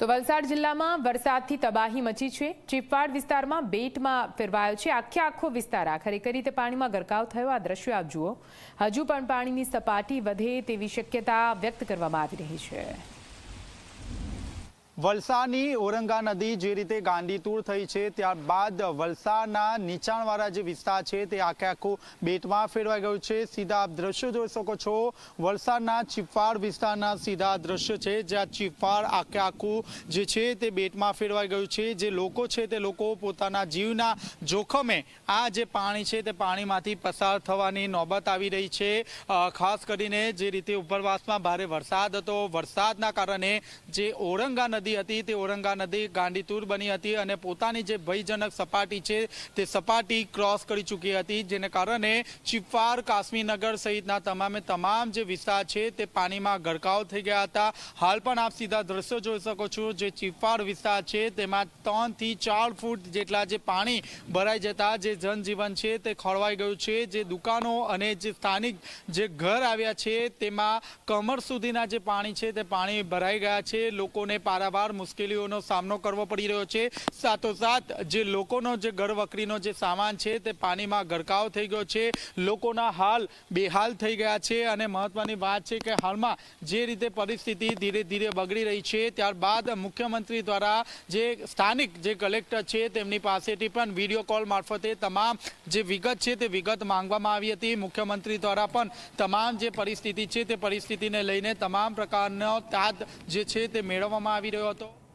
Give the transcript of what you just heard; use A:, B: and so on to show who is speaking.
A: તો વલસાડ જિલ્લામાં વરસાદથી તબાહી મચી છે. ચીપવાડ વિસ્તારમાં બેટમાં ફેરવાયો છે. આખે આખો વિસ્તાર આખરે કઈ રીતે પાણીમાં ગરકાવ થયો. આ દ્રશ્યો આપ જુઓ. હજુ પણ પાણીની સપાટી વધે તેવી શક્યતા વ્યક્ત કરવામાં આવી રહી છે.
B: વલસાડની ઓરંગા નદી જે રીતે ગાંડીતુર થઈ છે, ત્યારબાદ વલસાડના નીચાણવાળા જે વિસ્તાર છે, તે આખે આખું બેટમાં ફેરવાઈ ગયું છે. સીધા આપ દ્રશ્યો જોઈ શકો છો. વલસાડના ચીફાડ વિસ્તારના સીધા દ્રશ્યો છે, જ્યાં ચીફાડ આખે આખું જે છે, તે બેટમાં ફેરવાઈ ગયું છે. જે લોકો છે, તે લોકો પોતાના જીવના જોખમે આ જે પાણી છે, તે પાણીમાંથી પસાર થવાની નોબત આવી રહી છે. ખાસ કરીને જે રીતે ઉપરવાસમાં ભારે વરસાદ હતો. વરસાદના કારણે જે ઓરંગા નદી હતી, તે ઓરંગા નદી ગાંડીતુર બની હતી અને પોતાની જે ભયજનક સપાટી છે, તે સપાટી ક્રોસ કરી ચૂકી હતી, જેને કારણે ચિફાર કાશ્મીરનગર સહિતના તમામે તમામ જે વિસ્તાર છે, તે પાણીમાં ગરકાવ થઈ ગયા હતા. હાલ પણ આપ સીધા દ્રશ્યો જોઈ શકો છો, જે ચિફાર વિસ્તાર છે, તેમાં ત્રણથી ચાર ફૂટ જેટલા જે પાણી ભરાઈ જતા, જે જનજીવન છે, તે ખોરવાઈ ગયું છે. જે દુકાનો અને જે સ્થાનિક જે ઘર આવ્યા છે, તેમાં કમર સુધીના જે પાણી છે, તે પાણી ભરાઈ ગયા છે. લોકોને પારાવાર મુશ્કેલીઓનો સામનો કરવો પડી રહ્યો છે. સાથોસાથ, જે લોકોનો જે ઘરવકરીનો જે સામાન છે તે પાણીમાં ગરકાવ થઈ ગયો છે. લોકોના હાલ બેહાલ થઈ ગયા છે અને મહત્વની વાત છે કે હાલમાં જે રીતે પરિસ્થિતિ ધીરે ધીરે બગડી રહી છે, ત્યારબાદ મુખ્યમંત્રી દ્વારા જે સ્થાનિક જે કલેક્ટર છે તેમની પાસેથી પણ વીડિયો કોલ મારફતે તમામ જે વિગત છે તે વિગત માંગવામાં આવી હતી. મુખ્યમંત્રી દ્વારા પણ તમામ જે પરિસ્થિતિ છે તે પરિસ્થિતિને લઈને તમામ પ્રકારનો તાદ જે છે તે મેળવવામાં આવી રહ્યો હતો